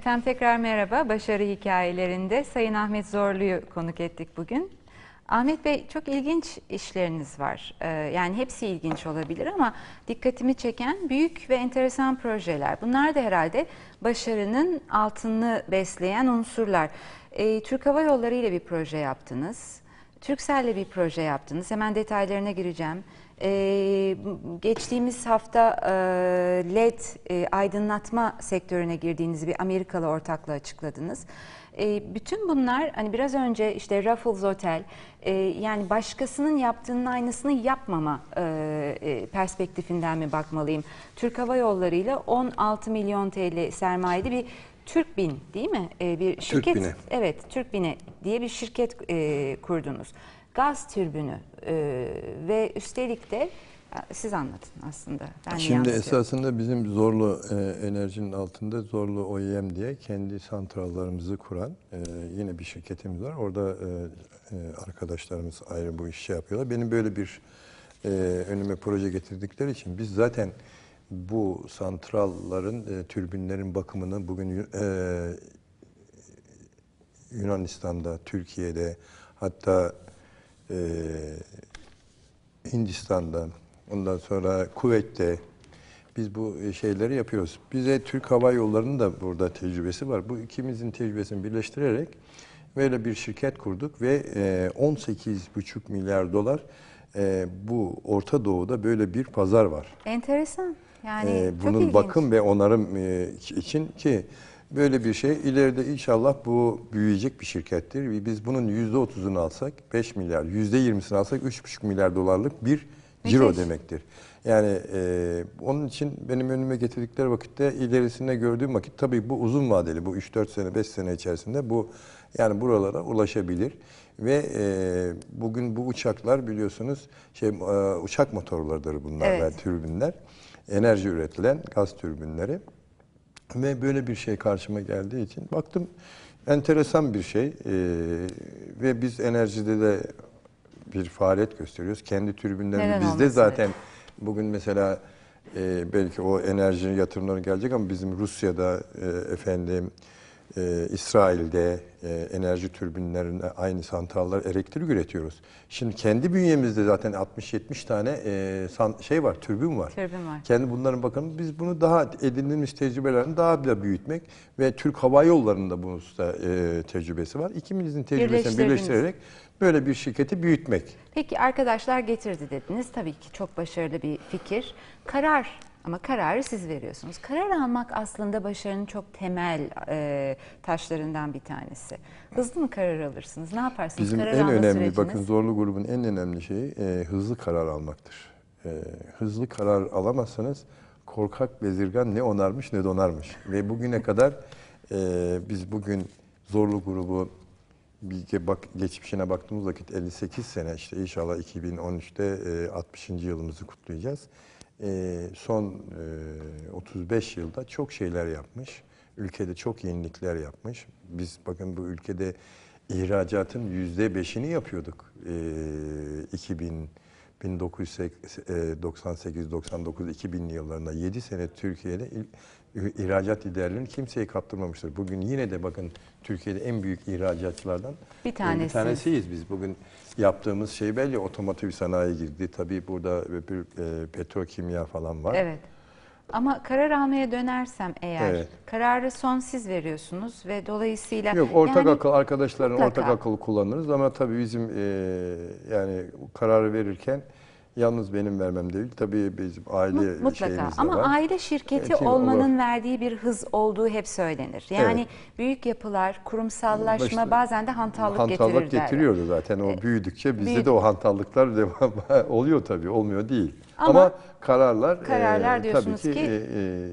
Efendim tekrar merhaba. Başarı hikayelerinde Sayın Ahmet Zorlu'yu konuk ettik bugün. Ahmet Bey çok ilginç işleriniz var. Ee, yani hepsi ilginç olabilir ama dikkatimi çeken büyük ve enteresan projeler. Bunlar da herhalde başarının altını besleyen unsurlar. Ee, Türk Hava Yolları ile bir proje yaptınız. Türkcell'le bir proje yaptınız. Hemen detaylarına gireceğim. Ee, geçtiğimiz hafta e, LED e, aydınlatma sektörüne girdiğinizi bir Amerikalı ortakla açıkladınız. E, bütün bunlar hani biraz önce işte Raffles Hotel e, yani başkasının yaptığının aynısını yapmama e, e, perspektifinden mi bakmalıyım? Türk Hava Yolları ile 16 milyon TL sermayeli bir Türkbin değil mi? E, bir şirket. Türkbin'e. Evet, Türkbin'e diye bir şirket e, kurdunuz. Gaz türbünü e, ve üstelik de e, siz anlatın aslında. Ben Şimdi esasında bizim Zorlu e, Enerji'nin altında Zorlu OEM diye kendi santrallarımızı kuran e, yine bir şirketimiz var. Orada e, e, arkadaşlarımız ayrı bu işi yapıyorlar. Benim böyle bir e, önüme proje getirdikleri için biz zaten bu santralların, e, türbinlerin bakımını bugün e, Yunanistan'da, Türkiye'de hatta e, Hindistan'da, ondan sonra Kuveyt'te biz bu şeyleri yapıyoruz. Bize Türk Hava Yolları'nın da burada tecrübesi var. Bu ikimizin tecrübesini birleştirerek böyle bir şirket kurduk ve e, 18,5 milyar dolar e, bu Orta Doğu'da böyle bir pazar var. Enteresan. Yani çok bunun ilginç. bakım ve onarım e, için ki böyle bir şey ileride inşallah bu büyüyecek bir şirkettir. Biz bunun %30'unu alsak 5 milyar, %20'sini alsak 3,5 milyar dolarlık bir ciro Müthiş. demektir. Yani e, onun için benim önüme getirdikleri vakitte ilerisinde gördüğüm vakit tabii bu uzun vadeli bu 3-4 sene 5 sene içerisinde bu yani buralara ulaşabilir ve e, bugün bu uçaklar biliyorsunuz şey e, uçak motorlarıdır bunlar Evet. ve türbinler enerji üretilen gaz türbinleri. Ve böyle bir şey karşıma geldiği için baktım enteresan bir şey. Ee, ve biz enerjide de bir faaliyet gösteriyoruz. Kendi türbinlerimiz bizde zaten bugün mesela e, belki o enerji yatırımları gelecek ama bizim Rusya'da e, efendim e, İsrail'de e, enerji türbinlerine aynı santrallar elektrik üretiyoruz. Şimdi kendi bünyemizde zaten 60-70 tane e, san- şey var, türbin var. Türbin var. Kendi bunların bakın biz bunu daha edinilmiş tecrübelerini daha da büyütmek ve Türk Hava Yolları'nın da bu hususta e, tecrübesi var. İkimizin tecrübesini birleştirerek böyle bir şirketi büyütmek. Peki arkadaşlar getirdi dediniz. Tabii ki çok başarılı bir fikir. Karar ama kararı siz veriyorsunuz. Karar almak aslında başarının çok temel e, taşlarından bir tanesi. Hızlı mı karar alırsınız? Ne yaparsınız? Bizim karar en alma önemli süreciniz? bakın zorlu grubun en önemli şeyi e, hızlı karar almaktır. E, hızlı karar alamazsanız korkak bezirgan ne onarmış ne donarmış. Ve bugüne kadar e, biz bugün zorlu grubu bir ge- bak, geçmişine baktığımız vakit 58 sene işte inşallah 2013'te e, 60. yılımızı kutlayacağız. E, son e, 35 yılda çok şeyler yapmış. Ülkede çok yenilikler yapmış. Biz bakın bu ülkede ihracatın yüzde beşini yapıyorduk. E, 2000 1998, 99, 2000'li yıllarında 7 sene Türkiye'de ihracat liderliğini kimseye kaptırmamıştır. Bugün yine de bakın Türkiye'de en büyük ihracatçılardan Bir e, tanesi. bir tanesiyiz biz. Bugün yaptığımız şey belli otomotiv sanayi girdi. Tabii burada bir e, petrokimya falan var. Evet. Ama karar almaya dönersem eğer, Evet. kararı son siz veriyorsunuz ve dolayısıyla... Yok ortak yani- akıl arkadaşların Mutlaka. ortak akıl kullanırız ama tabii bizim e, yani kararı verirken yalnız benim vermem değil. Tabii bizim aile Mut- Mutlaka şeyimiz de ama var. aile şirketi şimdi olmanın verdiği bir hız olduğu hep söylenir. Yani büyük yapılar, kurumsallaşma Başta- bazen de hantallık, hantallık getirir derler. getiriyordu zaten o büyüdükçe bizde büyüdük. de o hantallıklar devam oluyor tabii olmuyor değil. Ama Ama, kararlar kararlar e, diyorsunuz tabii ki, ki- e, e,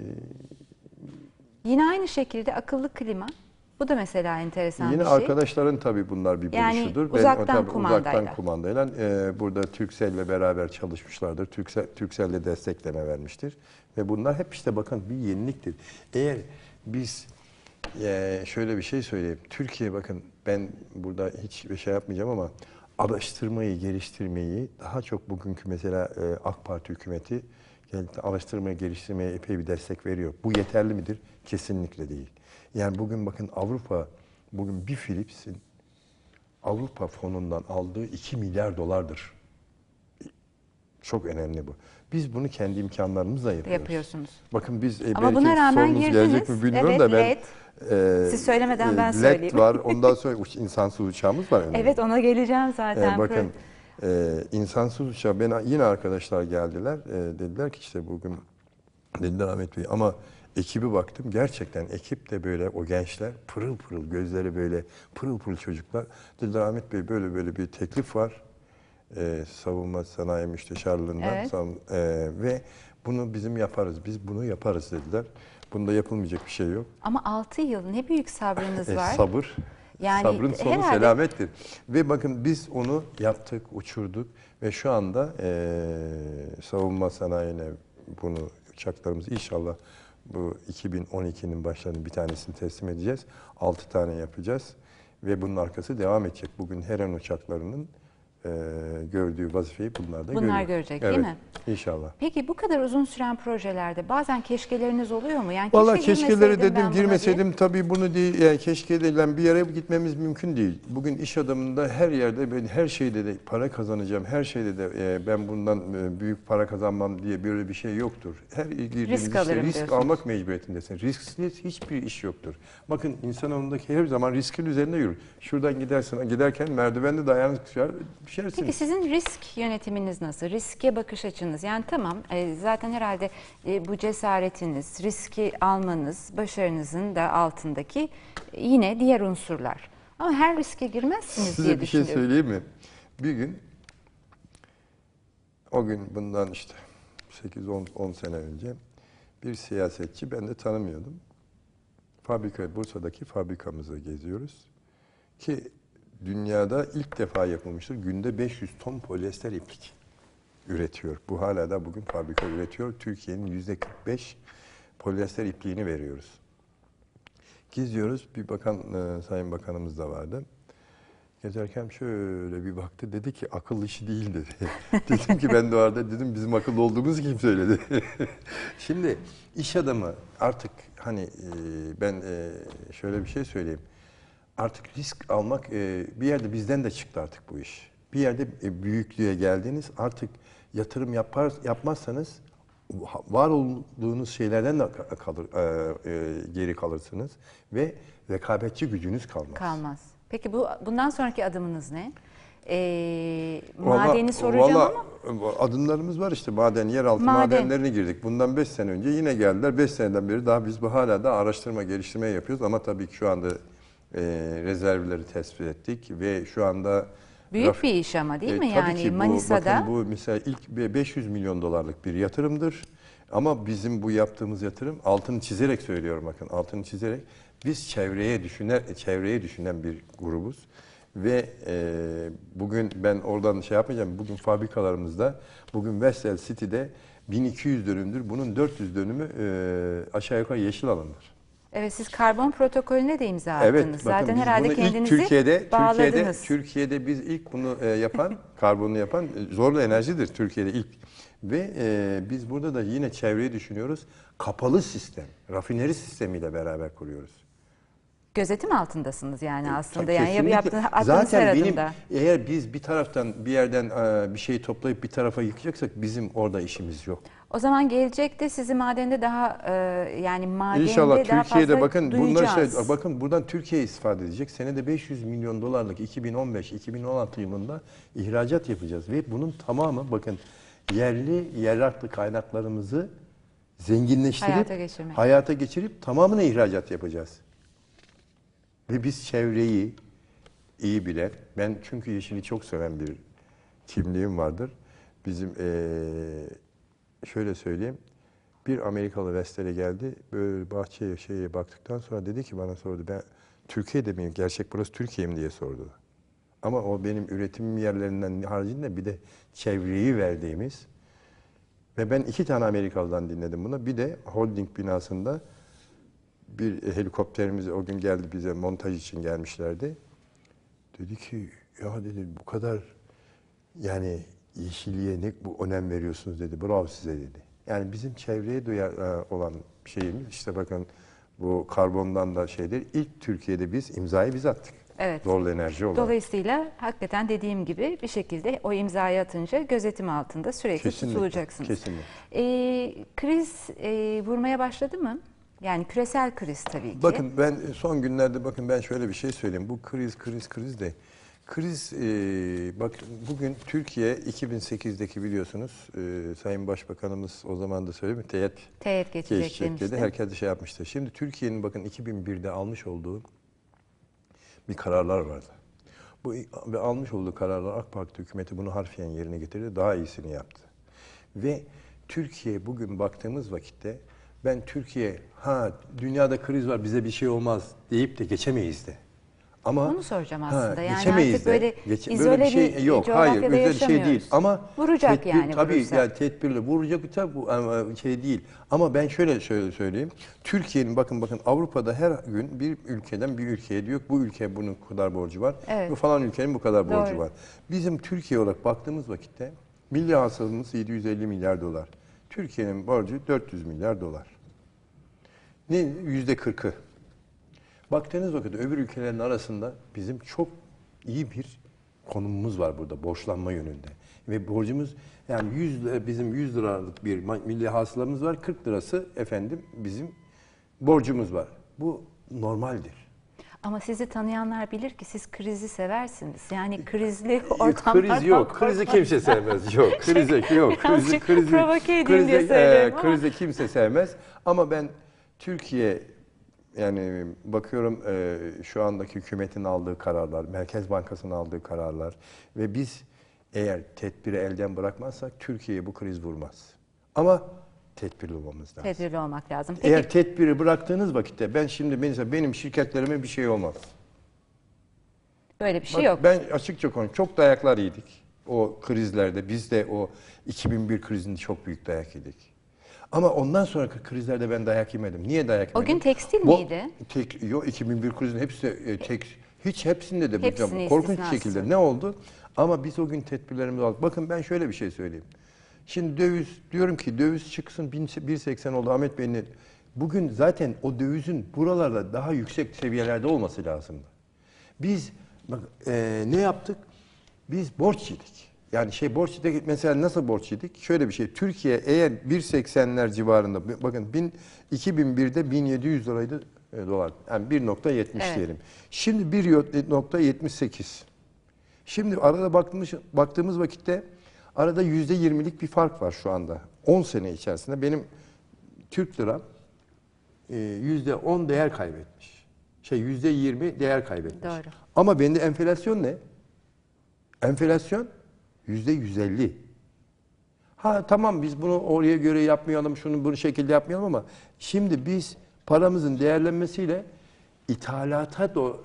Yine aynı şekilde akıllı klima. Bu da mesela enteresan Yine bir şey. arkadaşların tabii bunlar bir Yani buluşudur. uzaktan tabii kumandayla. Uzaktan kumandayla e, burada Türkcell'le beraber çalışmışlardır. Türksel, Türkcell de destekleme vermiştir. Ve bunlar hep işte bakın bir yeniliktir. Eğer biz e, şöyle bir şey söyleyeyim. Türkiye bakın ben burada hiç bir şey yapmayacağım ama araştırmayı, geliştirmeyi daha çok bugünkü mesela e, AK Parti hükümeti araştırmaya, geliştirmeye epey bir destek veriyor. Bu yeterli midir? Kesinlikle değil. Yani bugün bakın Avrupa, bugün bir Philips'in Avrupa fonundan aldığı 2 milyar dolardır. Çok önemli bu. Biz bunu kendi imkanlarımızla yapıyoruz. Yapıyorsunuz. Bakın biz e, Ama buna rağmen sorunuz girdiniz. gelecek mi bilmiyorum Evet, da ben LED. e, Siz söylemeden ben LED söyleyeyim. var. Ondan sonra insansız uçağımız var. önümüzde. Evet ona geleceğim zaten. E, bakın e, insansız uçağı ben yine arkadaşlar geldiler. E, dediler ki işte bugün dediler Ahmet Bey ama ekibi baktım gerçekten ekip de böyle o gençler pırıl pırıl gözleri böyle pırıl pırıl çocuklar. Dediler Ahmet Bey böyle böyle bir teklif var. E, savunma sanayi müsteşarlığından Evet. savun- e, ve bunu bizim yaparız. Biz bunu yaparız dediler. Bunda yapılmayacak bir şey yok. Ama 6 yıl ne büyük sabrınız E, var. sabır. Yani Sabrın sonu herhalde- selamettir. Ve bakın biz onu yaptık, uçurduk ve şu anda e, savunma sanayine bunu uçaklarımızı inşallah bu 2012'nin başlarında bir tanesini teslim edeceğiz. 6 tane yapacağız ve bunun arkası devam edecek. Bugün Heren uçaklarının e, gördüğü vazifeyi bunlar da Bunlar görüyor. görecek, evet, değil mi? İnşallah. Peki bu kadar uzun süren projelerde bazen keşkeleriniz oluyor mu? Yani Vallahi keşke keşkeleri girmeseydim dedim buna diye. girmeseydim tabii bunu değil yani keşke denilen bir yere gitmemiz mümkün değil. Bugün iş adamında her yerde ben her şeyde de para kazanacağım. Her şeyde de e, ben bundan e, büyük para kazanmam diye böyle bir şey yoktur. Her girdiğiniz Risk işte risk diyorsunuz. almak mecburiyetindesin. Risksiz hiçbir iş yoktur. Bakın insanoğlundaki her zaman riskin üzerinde yürür. Şuradan gidersin giderken merdivende düşer, düşersiniz. Peki sizin risk yönetiminiz nasıl? Riske bakış açınız? Yani tamam e, zaten herhalde e, bu cesaretiniz, riski almanız, başarınızın da altındaki e, yine diğer unsurlar. Ama her riske girmezsiniz diye Size bir şey düşünüyorum. söyleyeyim mi? Bir gün o gün bundan işte 8-10 sene önce bir siyasetçi ben de tanımıyordum. Fabrika Bursa'daki fabrikamızı geziyoruz. Ki dünyada ilk defa yapılmıştır. Günde 500 ton polyester iplik üretiyor. Bu hala da bugün fabrika üretiyor. Türkiye'nin %45 polyester ipliğini veriyoruz. Geziyoruz. Bir bakan, e, sayın bakanımız da vardı. Gezerken şöyle bir baktı dedi ki akıl işi değil dedi. dedim ki ben de orada dedim bizim akıllı olduğumuzu kim söyledi. Şimdi iş adamı artık hani e, ben e, şöyle bir şey söyleyeyim. Artık risk almak e, bir yerde bizden de çıktı artık bu iş. Bir yerde e, büyüklüğe geldiniz artık yatırım yapar yapmazsanız var olduğunuz şeylerden de ka- kalır, e, e, geri kalırsınız ve rekabetçi gücünüz kalmaz. Kalmaz. Peki bu bundan sonraki adımınız ne? E, madeni soracağım vallahi ama adımlarımız var işte maden, yeraltı Maden. madenlerine girdik. Bundan 5 sene önce yine geldiler. 5 seneden beri daha biz bu hala da araştırma, geliştirme yapıyoruz ama tabii ki şu anda e, rezervleri tespit ettik ve şu anda büyük raf- bir iş ama değil E, mi? Yani ki bu, Manisa'da Bakın bu mesela ilk bir 500 milyon dolarlık bir yatırımdır. Ama bizim bu yaptığımız yatırım altını çizerek söylüyorum bakın altını çizerek biz çevreye düşünen çevreye düşünen bir grubuz ve e, bugün ben oradan şey yapmayacağım bugün fabrikalarımızda bugün Vestel City'de 1200 dönümdür. Bunun 400 dönümü e, aşağı yukarı yeşil alandır. Evet siz karbon protokolüne de imza Evet, attınız. bakın Zaten herhalde kendinizi Türkiye'de, bağladınız. Türkiye'de, Türkiye'de biz ilk bunu e, yapan, karbonu yapan e, zorlu enerjidir Türkiye'de ilk. Ve e, biz burada da yine çevreyi düşünüyoruz. Kapalı sistem, rafineri sistemiyle beraber kuruyoruz. Gözetim altındasınız yani aslında. Tabii Yani kesinlikle. yaptığınız Zaten benim adımda. eğer biz bir taraftan bir yerden e, bir şey toplayıp bir tarafa yıkacaksak bizim orada işimiz yok. O zaman gelecekte sizi madende daha e, yani madende İnşallah daha Türkiye'de fazla bakın bunlar şey bakın buradan Türkiye istifade edecek. Senede 500 milyon dolarlık 2015-2016 yılında ihracat yapacağız ve bunun tamamı bakın yerli yeraltı kaynaklarımızı zenginleştirip Hayata hayata geçirip tamamına ihracat yapacağız. Ve biz çevreyi iyi bilen, ben çünkü yeşili çok seven bir kimliğim vardır. Bizim eee, şöyle söyleyeyim, bir Amerikalı Vestel'e geldi, böyle bahçeye şeye baktıktan sonra dedi ki bana sordu, ben Türkiye'de miyim, gerçek burası Türkiye mi diye sordu. Ama o benim üretim yerlerinden haricinde bir de çevreyi verdiğimiz ve ben iki tane Amerikalı'dan dinledim bunu. Bir de holding binasında bir helikopterimiz o gün geldi bize montaj için gelmişlerdi. Dedi ki ya dedi bu kadar Yani yeşilliğe ne bu önem veriyorsunuz dedi. Bravo size dedi. Yani bizim çevreye duyar, e, olan şeyimiz işte bakın bu karbondan da şeydir. İlk Türkiye'de biz imzayı biz attık. Evet. Zorlu enerji olarak. Dolayısıyla hakikaten dediğim gibi bir şekilde o imzayı atınca gözetim altında sürekli Kesinlikle, tutulacaksınız. kesinlikle. Ee, kriz e, vurmaya başladı mı? Yani küresel kriz tabii ki. Bakın ben son günlerde bakın ben şöyle bir şey söyleyeyim. Bu kriz kriz kriz de kriz e, bak bugün Türkiye 2008'deki biliyorsunuz e, Sayın Başbakanımız o zaman da söyledi mi? Teğet geçecek, geçecek demişti. dedi. Herkes de şey yapmıştı. Şimdi Türkiye'nin bakın 2001'de almış olduğu bir kararlar vardı. Bu ve almış olduğu kararlar AK Parti hükümeti bunu harfiyen yerine getirdi. Daha iyisini yaptı. Ve Türkiye bugün baktığımız vakitte ben Türkiye ha dünyada kriz var bize bir şey olmaz deyip de geçemeyiz de. Ama Onu soracağım aslında. Yani geçemeyiz artık de. böyle izole böyle bir şey bir yok. Hayır, coğrafyada özel şey değil. Ama Vuracak tedbir- yani Tabii vurursa. yani tedbirle vuracak tabii şey değil. Ama ben şöyle şöyle söyleyeyim. Türkiye'nin bakın bakın Avrupa'da her gün bir ülkeden bir ülkeye diyor bu ülke bunun bu kadar borcu var. Evet. Bu falan ülkenin bu kadar borcu Doğru. var. Bizim Türkiye olarak baktığımız vakitte milli hasılamız 750 milyar dolar. Türkiye'nin borcu 400 milyar dolar. Yüzde kırkı. Baktığınız vakit öbür ülkelerin arasında bizim çok iyi bir konumumuz var burada borçlanma yönünde. Ve borcumuz yani 100 lira, bizim 100 liralık bir milli hasılamız var. 40 lirası efendim bizim borcumuz var. Bu normaldir. Ama sizi tanıyanlar bilir ki siz krizi seversiniz. Yani krizli ortamlardan Kriz yok. Krizi kimse sevmez. Yok. Krizi yok. Krizi, krizi, provoke edeyim diye krizi, söylüyorum ama. krizi kimse sevmez. Ama ben Türkiye yani bakıyorum e, şu andaki hükümetin aldığı kararlar, Merkez Bankası'nın aldığı kararlar ve biz eğer tedbiri elden bırakmazsak Türkiye'ye bu kriz vurmaz. Ama tedbirli olmamız lazım. Tedbirli olmak lazım. Peki Eğer tedbiri bıraktığınız vakitte ben şimdi mesela benim şirketlerime bir şey olmaz. böyle bir şey Bak, yok. Ben açıkça konuşayım. Çok dayaklar yedik. O krizlerde. Biz de o 2001 krizinde çok büyük dayak yedik. Ama ondan sonraki krizlerde ben dayak yemedim. Niye dayak O yemedim? gün tekstil Bu- miydi? Tek, yok 2001 krizinde hepsi e, tek, hiç hepsinde de hocam, korkunç istisnası. şekilde ne oldu? Ama biz o gün tedbirlerimizi aldık. Bakın ben şöyle bir şey söyleyeyim. Şimdi döviz, diyorum ki döviz çıksın 1.80 oldu Ahmet Bey'in. Bugün zaten o dövizin buralarda daha yüksek seviyelerde olması lazımdı. Biz bak, e, ne yaptık? Biz borç yedik. Yani şey borç yedik. Mesela nasıl borç yedik? Şöyle bir şey. Türkiye eğer 1.80'ler civarında bakın bin, 2001'de 1700 liraydı e, dolar. Yani 1.70 Evet. diyelim. Şimdi 1.78. Şimdi arada baktığımız, baktığımız vakitte arada %20'lik bir fark var şu anda. 10 sene içerisinde benim Türk liram e, %10 değer kaybetmiş. Şey %20 değer kaybetmiş. Doğru. Ama bende enflasyon ne? Enflasyon %150. Ha tamam biz bunu oraya göre yapmayalım, şunu bunu şekilde yapmayalım ama şimdi biz paramızın değerlenmesiyle ithalata do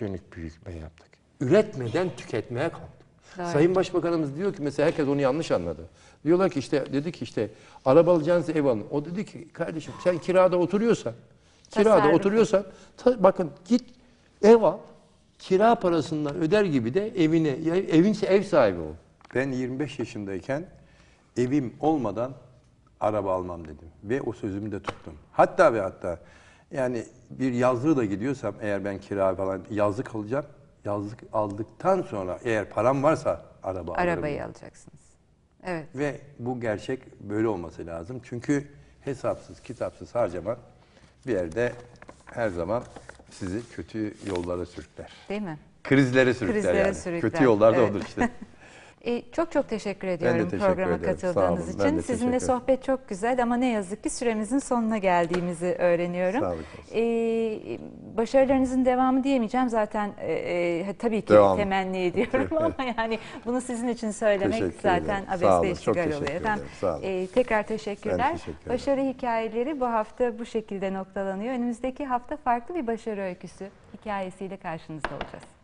dönük büyütme yaptık. Üretmeden tüketmeye kaldık. Doğru. Sayın Başbakanımız diyor ki mesela herkes onu yanlış anladı. Diyorlar ki işte dedi ki işte araba alacağınız ev alın. O dedi ki kardeşim sen kirada oturuyorsan kirada Tasarruf. oturuyorsan ta- bakın git ev al. Kira parasından öder gibi de evine evin ev sahibi ol. Ben 25 yaşındayken evim olmadan araba almam dedim ve o sözümü de tuttum. Hatta ve hatta yani bir yazlığı da gidiyorsam eğer ben kira falan yazlık alacağım. Yazlık aldıktan sonra eğer param varsa araba alırım. Arabayı alacaksınız. Evet. Ve bu gerçek böyle olması lazım. Çünkü hesapsız, kitapsız harcamak bir yerde her zaman sizi kötü yollara sürükler. Değil mi? Krizlere sürükler Krizlere yani. sürükler, Kötü yollarda evet. odur işte. E, çok çok teşekkür ediyorum teşekkür programa ederim. Katıldığınız için. ben de Sizinle sohbet çok güzel ama ne yazık ki süremizin sonuna geldiğimizi öğreniyorum. E, başarılarınızın devamı diyemeyeceğim zaten e, e, tabii ki Devam. temenni ediyorum ama yani bunu sizin için söylemek Teşekkür zaten çok iştigal oluyor. Efendim, e, tekrar teşekkürler. Teşekkür. Başarı hikayeleri bu hafta bu şekilde noktalanıyor. Önümüzdeki hafta farklı bir başarı öyküsü hikayesiyle karşınızda olacağız.